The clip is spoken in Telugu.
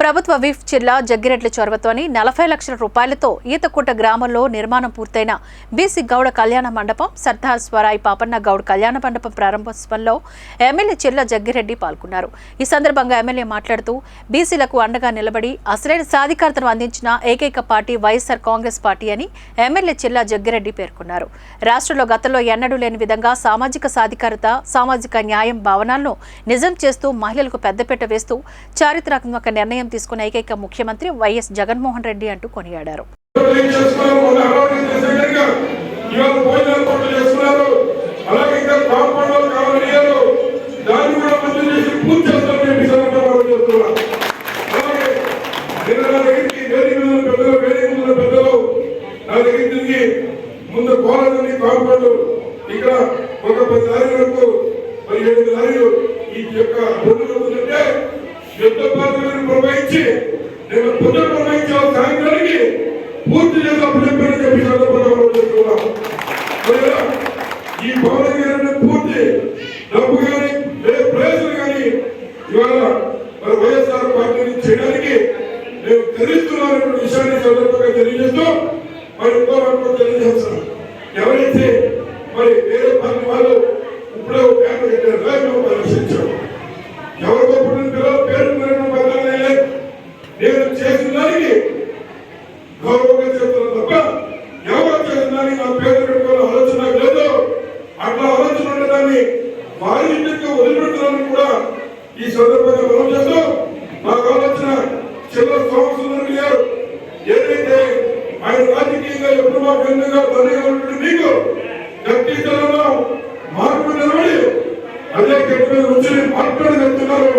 ప్రభుత్వ విఫ్ జిల్లా జగ్గిరెడ్ల చొరవతోని నలభై లక్షల రూపాయలతో ఈతకుంట గ్రామంలో నిర్మాణం పూర్తయిన బీసీ గౌడ కళ్యాణ మండపం సర్దార్ స్వరాయి పాపన్న గౌడ్ కళ్యాణ మండపం ప్రారంభోత్సవంలో ఎమ్మెల్యే చిల్ల జగ్గిరెడ్డి పాల్గొన్నారు. ఈ సందర్భంగా ఎమ్మెల్యే మాట్లాడుతూ బీసీలకు అండగా నిలబడి అసలైన సాధికారతను అందించిన ఏకైక పార్టీ వైఎస్ఆర్ కాంగ్రెస్ పార్టీ అని ఎమ్మెల్యే చిల్లా జగ్గిరెడ్డి పేర్కొన్నారు. రాష్ట్రంలో గతంలో ఎన్నడూ లేని విధంగా సామాజిక సాధికారత సామాజిక న్యాయం భావనలను నిజం చేస్తూ మహిళలకు పెద్దపీట వేస్తూ చారిత్రాత్మక నిర్ణయం తీసుకున్న ఏకైక ముఖ్యమంత్రి వైఎస్ జగన్మోహన్ రెడ్డి అంటూ కొనియాడారు. ముందు కాంపౌండ్ ఇక్కడ ఒక పది లారీల వరకు మరి ఏడు లారీలు ఈ యొక్క యుద్ధ పాత్రలను ప్రవహించి నేను పొద్దున ప్రవహించిన సాయంత్రానికి పూర్తి చేసి అప్పుడు చెప్పి సందర్భంగా ఈ భవన గారిని పూర్తి డబ్బు కానీ లేదు ప్రయోజనం కానీ ఇవాళ మరి వైఎస్ఆర్ పార్టీని చేయడానికి మేము తెలుస్తున్నామనే విషయాన్ని సందర్భంగా తెలియజేస్తూ మరి ఇంకో మాట తెలియజేస్తున్నాం ఎవరైతే మరి వేరే పార్టీ వాళ్ళు ఇప్పుడే ఒక పేపర్ కట్టారు గౌరవంగా చెప్తున్నాను తప్ప ఎవరు చేస్తున్నారని నా పేరు పెట్టుకోవాలని ఆలోచన లేదు అట్లా ఆలోచన ఉండడాన్ని వారి ఇంటికి వదిలిపెట్టాలని కూడా ఈ సందర్భంగా మనం చేస్తూ నాకు ఆలోచన చిల్లర సోమసుందరుడు గారు ఏదైతే ఆయన రాజకీయంగా ఎప్పుడు మా భిన్నంగా తండ్రిగా ఉంటుంది మీకు గట్టితనంలో మార్పు నిలబడి అదే గట్టి నుంచి మాట్లాడి చెప్తున్నారు.